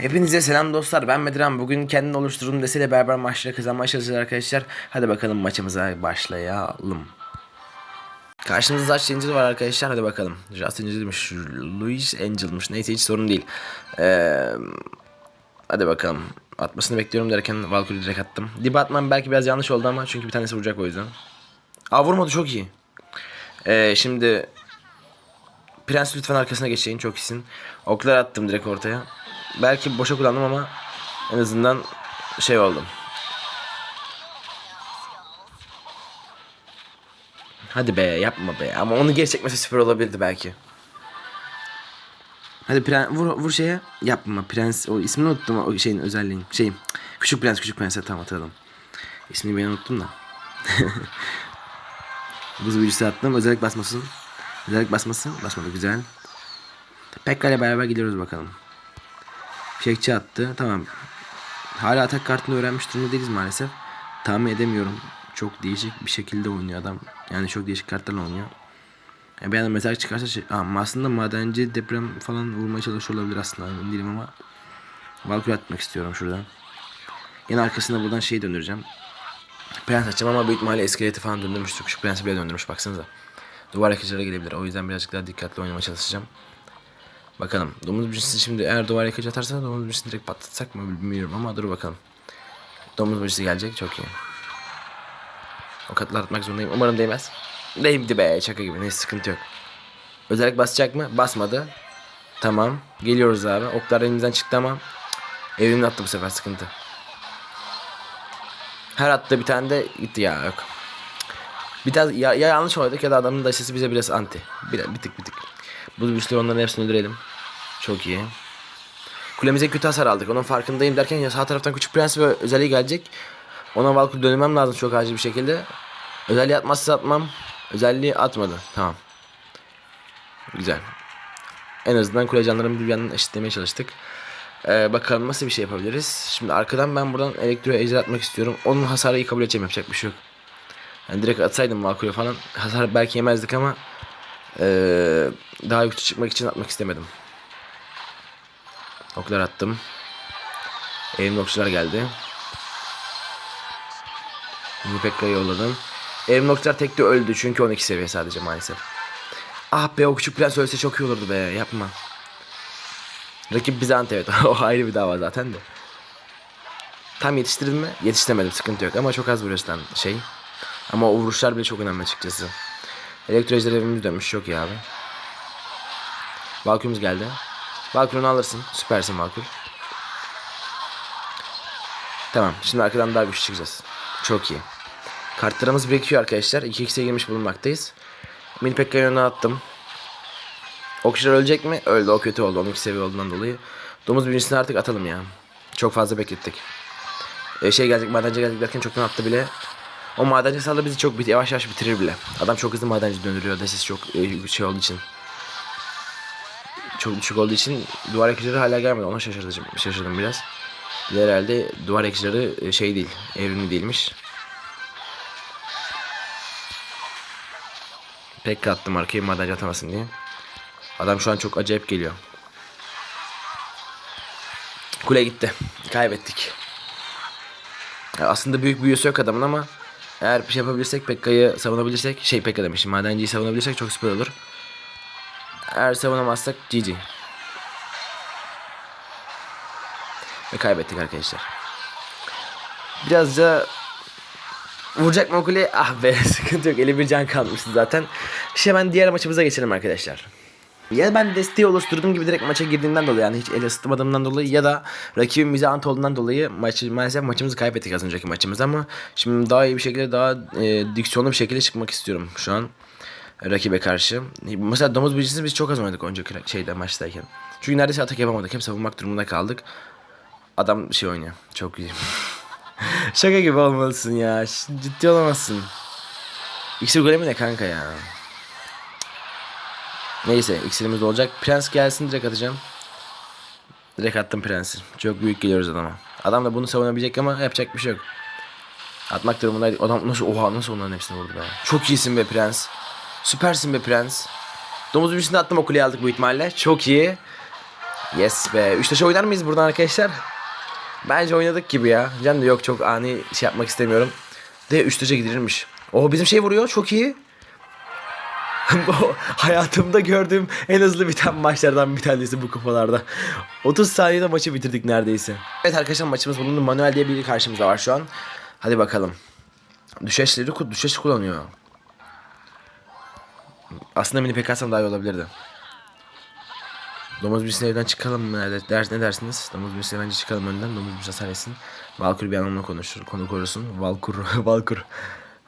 Hepinize selam dostlar. Ben Mediran. Bugün kendini oluşturduğum desiyle beraber maçları kazanmaya çalışacağız arkadaşlar. Hadi bakalım maçımıza başlayalım. Karşımızda Josh Angel var arkadaşlar. Hadi bakalım. Josh Angel'miş. Louis Angel'mış. Neyse hiç sorun değil. Ee, hadi bakalım. Atmasını bekliyorum derken Valkyrie direkt attım. Dip atmam belki biraz yanlış oldu ama çünkü bir tanesi vuracak o yüzden. Aa vurmadı çok iyi. Ee, şimdi Prens lütfen arkasına geçeyim çok iyisin. Oklar attım direkt ortaya. Belki boşa kullandım ama en azından şey oldum. Hadi be yapma be ama onu geri çekmesi süper olabilirdi belki. Hadi prens vur, vur şeye yapma prens o ismini unuttum o şeyin özelliğini şeyim küçük prens küçük prens tamam hatırladım. İsmini ben unuttum da. Buz büyücüsü attım özellik basmasın. Özellik basmasın basmadı güzel. Pekka ile beraber gidiyoruz bakalım. Fişekçi attı. Tamam. Hala atak kartını öğrenmiş durumda değiliz maalesef. Tahmin edemiyorum. Çok değişik bir şekilde oynuyor adam. Yani çok değişik kartlarla oynuyor. Yani bir anda mezar çıkarsa şey, ama aslında madenci deprem falan vurmaya çalışıyor olabilir aslında emin değilim ama Valkyrie atmak istiyorum şuradan. Yine arkasında buradan şeyi döndüreceğim. Prens açacağım ama büyük ihtimalle iskeleti falan döndürmüştür. Şu prensi bile döndürmüş baksanıza. Duvar yakıcılara gelebilir. O yüzden birazcık daha dikkatli oynamaya çalışacağım. Bakalım. Domuz büyücüsü şimdi eğer duvar yakıcı atarsa domuz büyücüsünü direkt patlatsak mı bilmiyorum ama dur bakalım. Domuz büyücüsü gelecek çok iyi. O katlar atmak zorundayım. Umarım değmez. Değmedi be şaka gibi. Neyse sıkıntı yok. Özellik basacak mı? Basmadı. Tamam. Geliyoruz abi. Oklar elimizden çıktı ama evrimini attı bu sefer sıkıntı. Her attığı bir tane de gitti ya yok. Bir daha ya, ya yanlış oynadık ya da adamın da sesi bize biraz anti. Bir, bir tık bir tık. Bu güçleri onların hepsini öldürelim. Çok iyi. Kulemize kötü hasar aldık. Onun farkındayım derken ya sağ taraftan küçük prens ve özelliği gelecek. Ona Valkyrie dönmem lazım çok acil bir şekilde. Özelliği atmazsa atmam. Özelliği atmadı. Tamam. Güzel. En azından kule canlarımı bir yandan eşitlemeye çalıştık. Ee, bakalım nasıl bir şey yapabiliriz. Şimdi arkadan ben buradan elektro ejder atmak istiyorum. Onun hasarı iyi kabul edeceğim yapacak bir şey yok. Yani direkt atsaydım Valkyrie falan hasar belki yemezdik ama ee, daha güçlü çıkmak için atmak istemedim. Oklar attım. Elimde okçular geldi. Pekka'yı yolladım. Elimde okçular tekte öldü çünkü 12 seviye sadece maalesef. Ah be o küçük prens ölse çok iyi olurdu be yapma. Rakip Bizant evet o ayrı bir dava zaten de. Tam yetiştirdim mi? Yetiştiremedim sıkıntı yok ama çok az lan şey. Ama o vuruşlar bile çok önemli açıkçası. Elektro ejder evimiz dönmüş çok iyi abi. Valkyrie'miz geldi. Valkyrie'ni alırsın. Süpersin Valkyrie. Tamam şimdi arkadan daha güçlü çıkacağız. Çok iyi. Kartlarımız birikiyor arkadaşlar. 2x'e girmiş bulunmaktayız. Mini Pekka'yı attım. Okçular ölecek mi? Öldü. O kötü oldu. 12 seviye olduğundan dolayı. Domuz birincisini artık atalım ya. Çok fazla beklettik. Ee, şey gelecek madenci gelecek derken çoktan attı bile. O madenci sağda bizi çok bit yavaş yavaş bitirir bile. Adam çok hızlı madenci döndürüyor. Desis çok e, şey olduğu için. Çok düşük olduğu için duvar ekicileri hala gelmedi. Ona şaşırdım, şaşırdım biraz. Bir de herhalde duvar ekicileri e, şey değil. Evrimli değilmiş. Pek attım arkaya madenci atamasın diye. Adam şu an çok acayip geliyor. Kule gitti. Kaybettik. Aslında büyük büyüsü yok adamın ama eğer bir şey yapabilirsek Pekka'yı savunabilirsek şey Pekka demişim madenciyi savunabilirsek çok süper olur. Eğer savunamazsak GG. Ve kaybettik arkadaşlar. Biraz da vuracak mı o kuleyi? Ah be sıkıntı yok. Eli bir can kalmıştı zaten. İşte hemen diğer maçımıza geçelim arkadaşlar. Ya ben desteği oluşturduğum gibi direkt maça girdiğimden dolayı yani hiç el ısıtmadığımdan dolayı ya da rakibim bize ant olduğundan dolayı maçı, maalesef maçımızı kaybettik az önceki maçımız ama şimdi daha iyi bir şekilde daha e, diksiyonlu bir şekilde çıkmak istiyorum şu an rakibe karşı. Mesela domuz büyücüsünü biz çok az oynadık önceki şeyde maçtayken. Çünkü neredeyse atak yapamadık. Hep savunmak durumunda kaldık. Adam şey oynuyor. Çok iyi. Şaka gibi olmalısın ya. Ciddi olamazsın. İksir golemi ne kanka ya? Neyse iksirimiz olacak. Prens gelsin direkt atacağım. Direkt attım prensi. Çok büyük geliyoruz adama. Adam da bunu savunabilecek ama yapacak bir şey yok. Atmak durumundaydı. Adam nasıl oha nasıl onların hepsini vurdu be. Çok iyisin be prens. Süpersin be prens. Domuz büyüsünü attım o kuleyi aldık bu ihtimalle. Çok iyi. Yes be. Üç taşı oynar mıyız buradan arkadaşlar? Bence oynadık gibi ya. Can da yok çok ani şey yapmak istemiyorum. De üç taşa gidilirmiş. O bizim şey vuruyor çok iyi. Bu hayatımda gördüğüm en hızlı biten maçlardan bir tanesi bu kupalarda. 30 saniyede maçı bitirdik neredeyse. Evet arkadaşlar maçımız bulundu. Manuel diye biri karşımızda var şu an. Hadi bakalım. Düşeşleri düşeş kullanıyor. Aslında mini pek atsam daha iyi olabilirdi. Domuz birisini evden çıkalım mı? Ne, der, ne dersiniz? Domuz birisini bence çıkalım önden. Domuz birisi hasar etsin. Valkur bir anlamda konuşur. Konu korusun. Valkur. Valkur.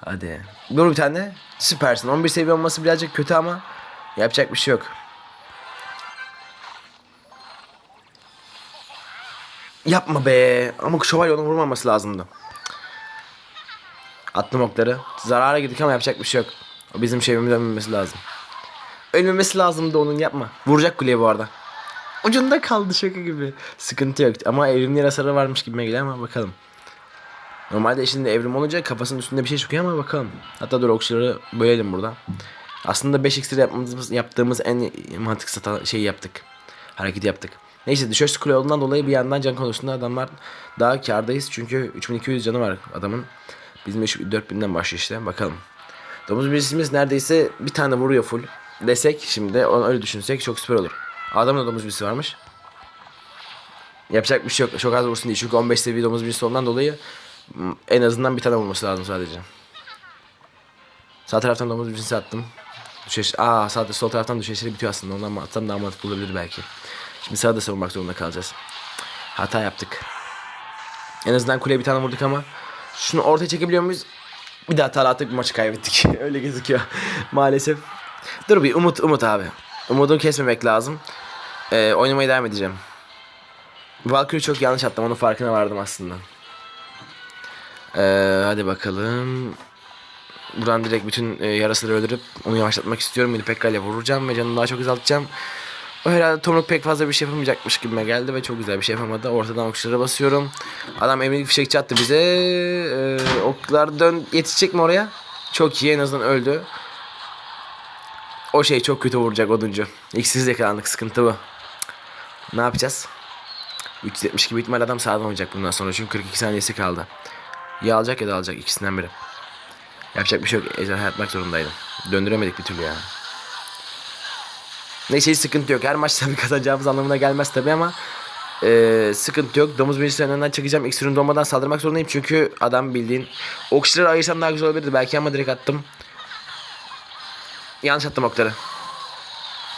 Hadi. Dur bir tane. Süpersin. 11 seviye olması birazcık kötü ama yapacak bir şey yok. Yapma be. Ama şövalye onu vurmaması lazımdı. Attım okları. Zarara girdik ama yapacak bir şey yok. O bizim şeyimiz ölmemesi lazım. Ölmemesi lazımdı onun yapma. Vuracak kuleye bu arada. Ucunda kaldı şaka gibi. Sıkıntı yok. Ama evrimli hasarı varmış gibime geliyor ama bakalım. Normalde eşinde evrim olunca kafasının üstünde bir şey çıkıyor ama bakalım. Hatta dur okçuları bölelim burada. Aslında 5 iksir yapmamız, yaptığımız en mantıksız şeyi yaptık. Hareketi yaptık. Neyse düşüş kule olduğundan dolayı bir yandan can konusunda adamlar daha kardayız. Çünkü 3200 canı var adamın. Bizim 4000'den başlıyor işte. Bakalım. Domuz birisimiz neredeyse bir tane vuruyor full. Desek şimdi onu öyle düşünsek çok süper olur. Adamın da domuz birisi varmış. Yapacak bir şey yok. Çok az vursun diye. Çünkü 15 seviye domuz birisi ondan dolayı en azından bir tane vurması lazım sadece. Sağ taraftan domuz birisini attım. Düşeş, aa sağda sol taraftan düşeşleri bitiyor aslında. Ondan atsam daha mantıklı olabilir belki. Şimdi sağda savunmak zorunda kalacağız. Hata yaptık. En azından kuleye bir tane vurduk ama şunu ortaya çekebiliyor muyuz? Bir daha hata attık bir maçı kaybettik. Öyle gözüküyor. Maalesef. Dur bir umut umut abi. Umudu kesmemek lazım. Ee, oynamaya devam edeceğim. Valkyrie çok yanlış attım. Onun farkına vardım aslında. Ee, hadi bakalım. Buradan direkt bütün e, yarasları öldürüp onu yavaşlatmak istiyorum. Pekka ile vuracağım ve canını daha çok azaltacağım. O herhalde Tomruk pek fazla bir şey yapamayacakmış gibime geldi ve çok güzel bir şey yapamadı. Ortadan okçulara basıyorum. Adam emrilik fişekçi attı bize. Ee, oklar dön yetişecek mi oraya? Çok iyi en azından öldü. O şey çok kötü vuracak oduncu. İksiz yakalandık sıkıntı bu. Ne yapacağız? 370 gibi ihtimal adam sağdan oynayacak bundan sonra çünkü 42 saniyesi kaldı. Ya alacak ya da alacak ikisinden biri. Yapacak bir şey yok. Ejderha yapmak zorundaydım. Döndüremedik bir türlü ya. Neyse hiç sıkıntı yok. Her maç tabii kazanacağımız anlamına gelmez tabii ama eee, sıkıntı yok. Domuz birincisinin önünden çıkacağım. İksirin doğmadan saldırmak zorundayım. Çünkü adam bildiğin okçuları ayırsam daha güzel olabilirdi belki ama direkt attım. Yanlış attım okları.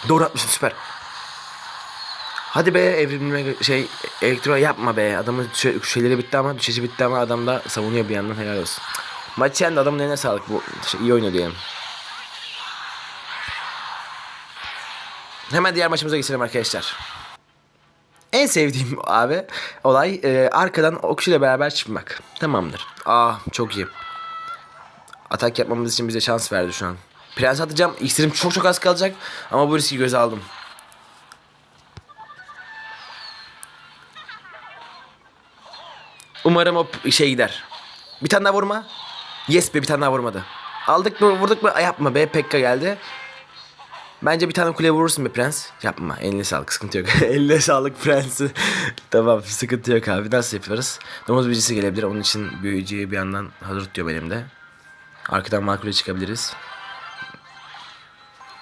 Doğru atmışım süper. Hadi be evrimle şey elektro yapma be. Adamın şey- şeyleri bitti ama düşeci bitti ama adam da savunuyor bir yandan helal olsun. Maç yendi adamın eline sağlık. Bu şey, iyi oynuyor diyelim. Hemen diğer maçımıza geçelim arkadaşlar. En sevdiğim abi olay e, arkadan okçuyla beraber çıkmak. Tamamdır. Aa çok iyi. Atak yapmamız için bize şans verdi şu an. Prens atacağım. İksirim çok çok az kalacak. Ama bu riski göze aldım. Umarım o şey gider. Bir tane daha vurma. Yes be bir tane daha vurmadı. Aldık mı vurduk mu yapma be Pekka geldi. Bence bir tane kule vurursun be prens. Yapma eline sağlık sıkıntı yok. eline sağlık prensi. tamam sıkıntı yok abi nasıl yapıyoruz? Domuz birisi gelebilir onun için büyücüyü bir yandan hazır tutuyor benim de. Arkadan makule çıkabiliriz.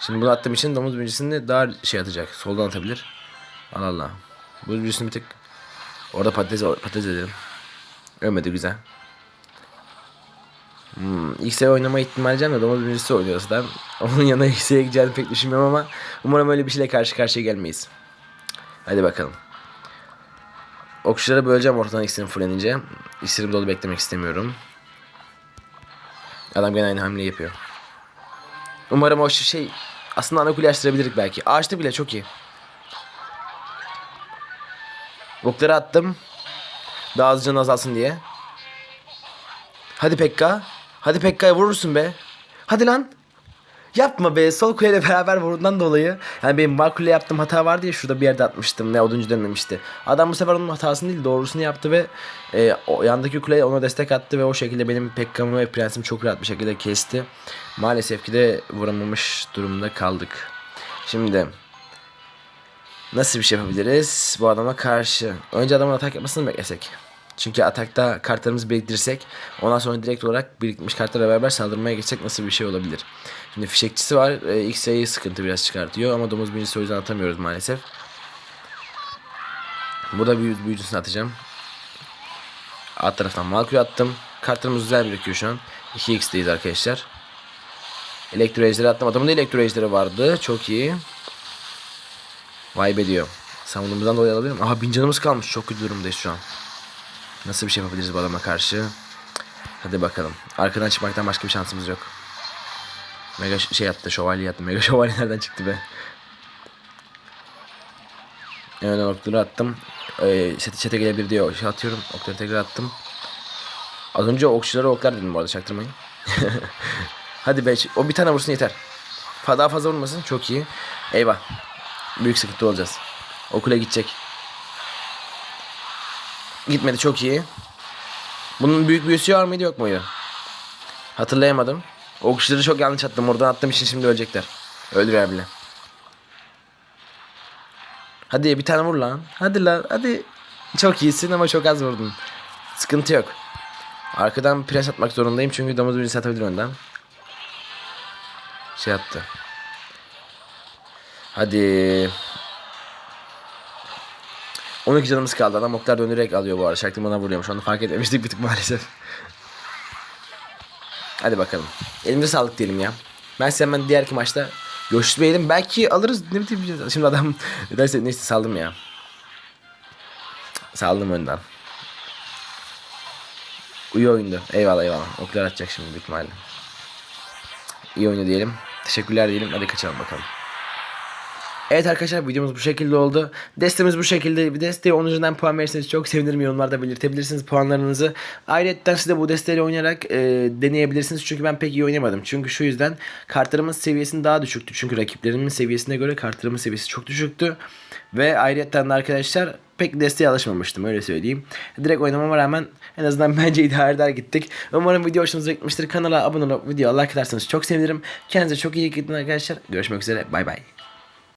Şimdi bunu attığım için domuz büyücüsünü daha şey atacak. Soldan atabilir. Allah Allah. Bu büyücüsünü bir tık orada patates, patates edelim. Ölmedi güzel. Hmm, X'e oynama ihtimali can da domuz büyücüsü oynuyoruz da. Onun yanına X'e gideceğini pek düşünmüyorum ama umarım öyle bir şeyle karşı karşıya gelmeyiz. Hadi bakalım. Okçuları böleceğim ortadan X'ini fullenince. X'ini dolu beklemek istemiyorum. Adam gene aynı hamleyi yapıyor. Umarım o şey aslında ana kule açtırabilirdik belki. Açtı bile çok iyi. Okları attım. Daha canı azalsın diye. Hadi Pekka. Hadi Pekka'ya vurursun be. Hadi lan. Yapma be. Sol kuleyle beraber vurduğundan dolayı. Yani benim var kule yaptığım hata vardı ya şurada bir yerde atmıştım. Ne oduncu dönmemişti. Adam bu sefer onun hatasını değil doğrusunu yaptı ve e, o yandaki kule ona destek attı ve o şekilde benim Pekka'mı ve Prens'imi çok rahat bir şekilde kesti. Maalesef ki de vuramamış durumda kaldık. Şimdi Nasıl bir şey yapabiliriz bu adama karşı? Önce adamın atak yapmasını beklesek? Çünkü atakta kartlarımızı biriktirirsek ondan sonra direkt olarak birikmiş kartlarla beraber saldırmaya geçsek nasıl bir şey olabilir? Şimdi fişekçisi var. E, X sayı sıkıntı biraz çıkartıyor ama domuz büyücüsü o yüzden atamıyoruz maalesef. Burada büyü, büyücüsünü atacağım. Alt taraftan Malku'yu attım. Kartlarımız güzel birikiyor şu an. 2x'deyiz arkadaşlar. Elektro ejderi attım. Adamın da elektro ejderi vardı. Çok iyi. Vay be diyor. Savunduğumuzdan dolayı alabilirim. Aha bin canımız kalmış. Çok kötü durumdayız şu an. Nasıl bir şey yapabiliriz bu adama karşı? Hadi bakalım. Arkadan çıkmaktan başka bir şansımız yok. Mega şey yaptı. Şövalye yaptı. Mega şövalye nereden çıktı be? Evet okları attım. Ee, çete, çete gelebilir diyor. Şey atıyorum. Okları tekrar attım. Az önce okçulara oklar dedim bu arada çaktırmayın. Hadi be o bir tane vursun yeter. Daha fazla vurmasın çok iyi. Eyvah. Büyük sıkıntı olacağız. Okula gidecek. Gitmedi çok iyi. Bunun büyük büyüsü var mıydı yok muydu? Hatırlayamadım. Okçuları çok yanlış attım. Oradan attığım için şimdi ölecekler. Öldürüyor bile. Hadi bir tane vur lan. Hadi lan hadi. Çok iyisin ama çok az vurdun. Sıkıntı yok. Arkadan pres atmak zorundayım çünkü domuz birisi atabilir önden. Şey attı. Hadi. 12 canımız kaldı. Adam oklar dönerek alıyor bu arada. Şarkı bana vuruyormuş. Onu fark etmemiştik bir tık maalesef. Hadi bakalım. Elimize sağlık diyelim ya. Ben size hemen diğerki maçta görüşmeyelim. Belki alırız. Ne bileyim. Şimdi adam neyse, neyse saldım ya. Saldım önden. İyi oyundu. Eyvallah eyvallah. Oklar atacak şimdi büyük ihtimalle. İyi oyunu diyelim. Teşekkürler diyelim. Hadi kaçalım bakalım. Evet arkadaşlar videomuz bu şekilde oldu. Destemiz bu şekilde. Bir desteği 10 üzerinden puan verirseniz çok sevinirim. Yorumlarda belirtebilirsiniz puanlarınızı. Ayrıca siz de bu desteğiyle oynayarak e, deneyebilirsiniz. Çünkü ben pek iyi oynamadım. Çünkü şu yüzden kartlarımın seviyesinin daha düşüktü. Çünkü rakiplerimin seviyesine göre kartlarımın seviyesi çok düşüktü. Ve ayrıca de arkadaşlar pek desteğe alışmamıştım öyle söyleyeyim. Direkt oynamama rağmen en azından bence idare eder gittik. Umarım video hoşunuza gitmiştir. Kanala abone olup video like ederseniz çok sevinirim. Kendinize çok iyi gidin arkadaşlar. Görüşmek üzere. Bay bay.